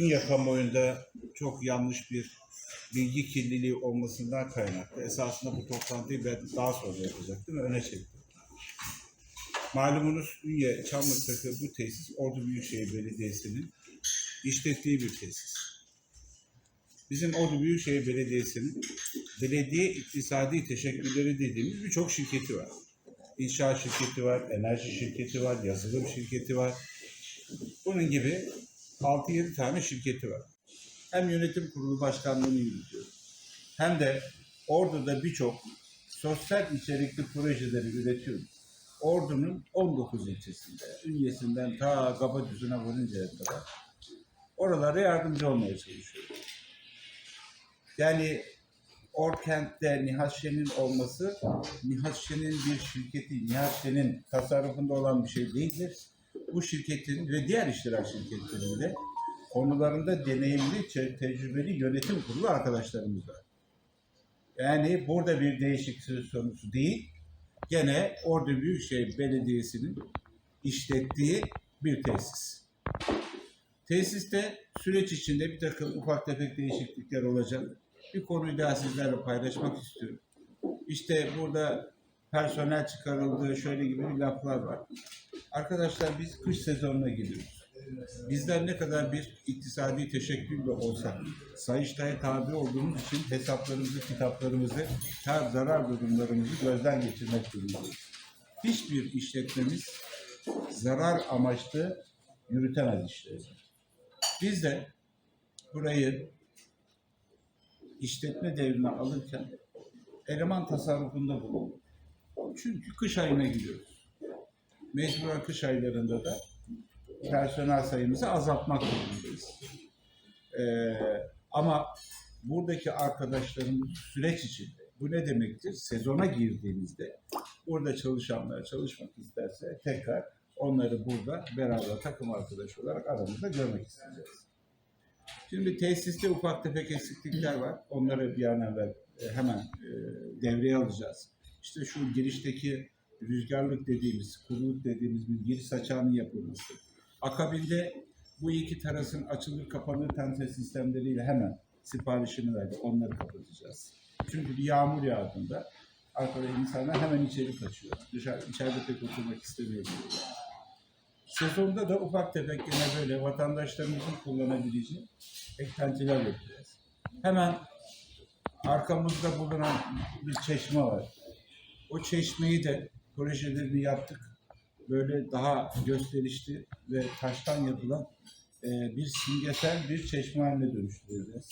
Dünya kamuoyunda çok yanlış bir bilgi kirliliği olmasından kaynaklı. Esasında bu toplantıyı ben daha sonra yapacaktım ve öne çektim. Malumunuz Ünye Çamlık'taki bu tesis Ordu Büyükşehir Belediyesi'nin işlettiği bir tesis. Bizim Ordu Büyükşehir Belediyesi'nin belediye iktisadi teşekkürleri dediğimiz birçok şirketi var. İnşaat şirketi var, enerji şirketi var, yazılım şirketi var. Bunun gibi 6-7 tane şirketi var. Hem yönetim kurulu başkanlığını yürütüyor. Hem de Ordu'da birçok sosyal içerikli projeleri üretiyoruz. Ordu'nun 19 ilçesinde, ünyesinden ta Kabadüzü'ne varıncaya kadar oralara yardımcı olmaya çalışıyoruz. Yani Orkent'te Nihat Şen'in olması, Nihat Şen'in bir şirketi, Nihat Şen'in tasarrufunda olan bir şey değildir. Bu şirketin ve diğer iştirak şirketlerinde konularında deneyimli, te- tecrübeli yönetim kurulu arkadaşlarımız var. Yani burada bir değişiklik söz değil. Gene Ordu Büyükşehir Belediyesi'nin işlettiği bir tesis. Tesiste süreç içinde bir takım ufak tefek değişiklikler olacak. Bir konuyu daha sizlerle paylaşmak istiyorum. İşte burada personel çıkarıldı, şöyle gibi laflar var. Arkadaşlar biz kış sezonuna gidiyoruz. Bizler ne kadar bir iktisadi teşekkülle olsak, Sayıştay'a tabi olduğumuz için hesaplarımızı, kitaplarımızı, kar zarar durumlarımızı gözden geçirmek durumundayız. Hiçbir işletmemiz zarar amaçlı yürütemez işleri. Biz de burayı işletme devrine alırken eleman tasarrufunda bulunduk. Çünkü kış ayına gidiyoruz. Mecburen kış aylarında da personel sayımızı azaltmak zorundayız. Ee, ama buradaki arkadaşlarımız süreç içinde bu ne demektir? Sezona girdiğimizde burada çalışanlar çalışmak isterse tekrar onları burada beraber takım arkadaşı olarak aramızda görmek isteyeceğiz. Şimdi tesiste ufak tefek eksiklikler var. Onları bir an evvel e, hemen e, devreye alacağız. İşte şu girişteki rüzgarlık dediğimiz, kuruluk dediğimiz bir giriş açağının yapılması. Akabinde bu iki terasın açılır kapanır tense sistemleriyle hemen siparişini verdi. Onları kapatacağız. Çünkü bir yağmur yağdığında arkada insanlar hemen içeri kaçıyor. Dışarı, içeride pek oturmak istemeyebiliyorlar. Sezonda da ufak tefek gene böyle vatandaşlarımızın kullanabileceği eklentiler yapacağız. Hemen arkamızda bulunan bir çeşme var. O çeşmeyi de projelerini yaptık. Böyle daha gösterişli ve taştan yapılan e, bir simgesel bir çeşme haline dönüştüreceğiz.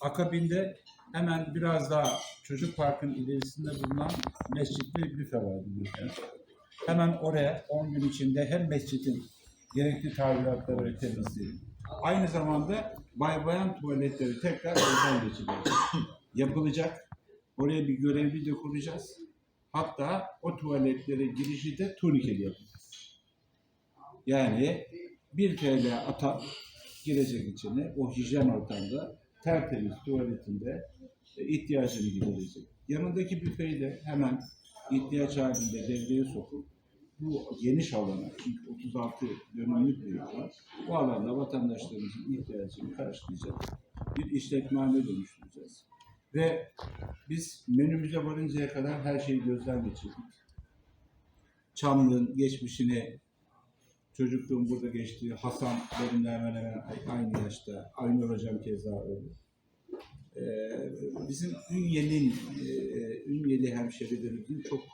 Akabinde hemen biraz daha çocuk parkın ilerisinde bulunan mescitli büfe var biliyorsunuz. Hemen oraya 10 gün içinde hem mescidin gerekli tadilatları temizliği, aynı zamanda bay bayan tuvaletleri tekrar elden geçirecek. Yapılacak. Oraya bir görevli de kuracağız. Hatta o tuvaletlere girişi de turnikeli yapacağız. Yani 1 TL atar girecek içine o hijyen ortamda tertemiz tuvaletinde e, ihtiyacını giderecek. Yanındaki büfeyi de hemen ihtiyaç halinde devreye sokup bu geniş alana, çünkü 36 dönümlük bir alan, bu alanda vatandaşlarımızın ihtiyacını karşılayacak bir işletme haline dönüştüreceğiz. Ve biz menümüze varıncaya kadar her şeyi gözden geçirdik. Çamlı'nın geçmişini, çocukluğum burada geçtiği Hasan benimle hemen hemen aynı yaşta, Aynur Hocam keza öyle. Ee, bizim Ünye'nin, e, Ünyeli hemşerilerimizin çok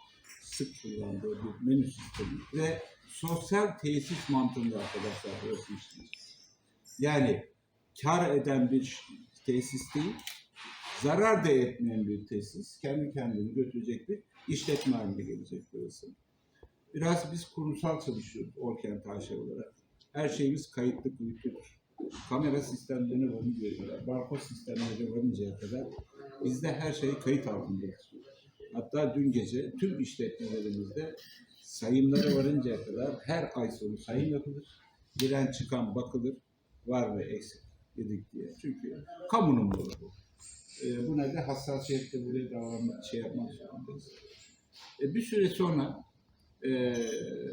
sık kullandığı bir menü sistemi ve sosyal tesis mantığında arkadaşlar burası işleyeceğiz. Yani kar eden bir tesis değil, zarar da etmeyen bir tesis, kendi kendini götürecek bir işletme haline gelecek burası. Biraz biz kurumsal çalışıyoruz Orkent AŞ olarak. Her şeyimiz kayıtlı kuyutludur. Kamera sistemlerine varıncaya barkod sistemlerine varıncaya kadar bizde her şey kayıt altındadır. Hatta dün gece tüm işletmelerimizde sayımlara varıncaya kadar her ay sonu sayım yapılır. Giren çıkan bakılır, var ve eksik dedik diye. Çünkü kamunun malı bu. E, buna da hassasiyetle buraya davranmak, şey yapmak zorundayız. E, bir süre sonra e,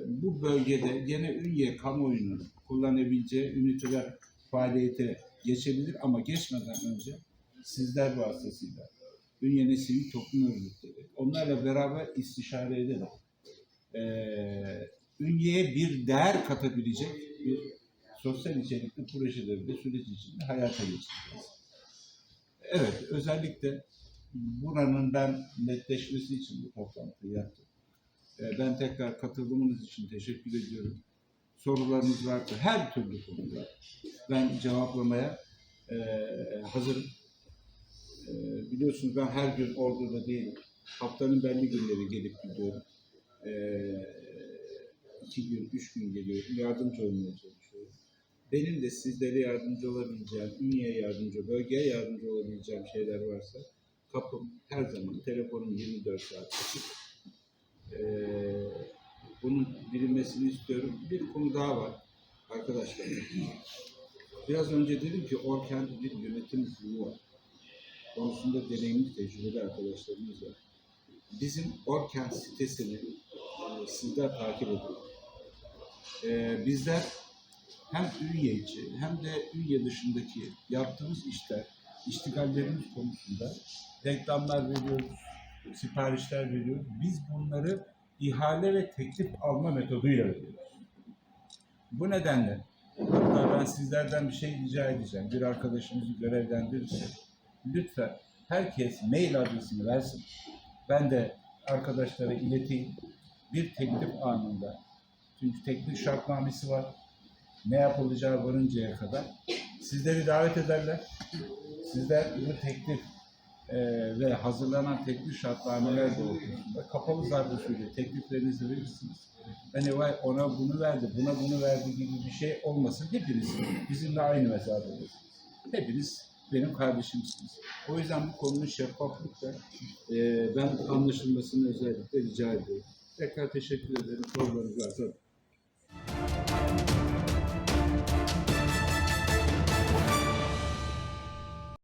bu bölgede gene Ünye kamuoyunun kullanabileceği üniteler faaliyete geçebilir ama geçmeden önce sizler vasıtasıyla Ünye'nin sivil toplum örgütleri onlarla beraber istişare ederek eee Ünye'ye bir değer katabilecek bir sosyal içerikli projeleri de süreç içinde hayata geçireceğiz. Evet, özellikle buranın ben netleşmesi için bu toplantıyı yaptım. Ee, Ben tekrar katıldığınız için teşekkür ediyorum. Sorularınız varsa her türlü konuda ben cevaplamaya eee, hazırım. Eee, biliyorsunuz ben her gün orada değilim. Haftanın belli günleri gelip gidiyorum. Eee iki gün, üç gün geliyorum. Yardımcı olmaya çalışıyorum. Benim de sizlere yardımcı olabileceğim, Ünye'ye yardımcı, bölgeye yardımcı olabileceğim şeyler varsa kapım her zaman, telefonum 24 saat açık. Ee, bunun bilinmesini istiyorum. Bir konu daha var arkadaşlar. Biraz önce dedim ki Orkent bir yönetim kurulu var. Konusunda deneyimli, tecrübeli arkadaşlarımız var. Bizim Orkent sitesini e, sizler takip edin. Ee, bizler hem Ünye içi hem de Ünye dışındaki yaptığımız işler, iştigallerimiz konusunda reklamlar veriyoruz, siparişler veriyoruz. Biz bunları ihale ve teklif alma metoduyla veriyoruz. Bu nedenle hatta ben sizlerden bir şey rica edeceğim. Bir arkadaşımızı görevlendirirse lütfen herkes mail adresini versin. Ben de arkadaşlara ileteyim. Bir teklif anında. Çünkü teklif şartnamesi var ne yapılacağı varıncaya kadar sizleri davet ederler. Sizler bu teklif e, ve hazırlanan teklif şartnameler doğrultusunda kapalı zarf usulü tekliflerinizi verirsiniz. Hani vay ona bunu verdi, buna bunu verdi gibi bir şey olmasın. Hepiniz bizimle aynı mesafedesiniz. Hepiniz benim kardeşimsiniz. O yüzden bu konunun şeffaflıkla e, ben anlaşılmasını özellikle rica ediyorum. Tekrar teşekkür ederim. Sorularınız varsa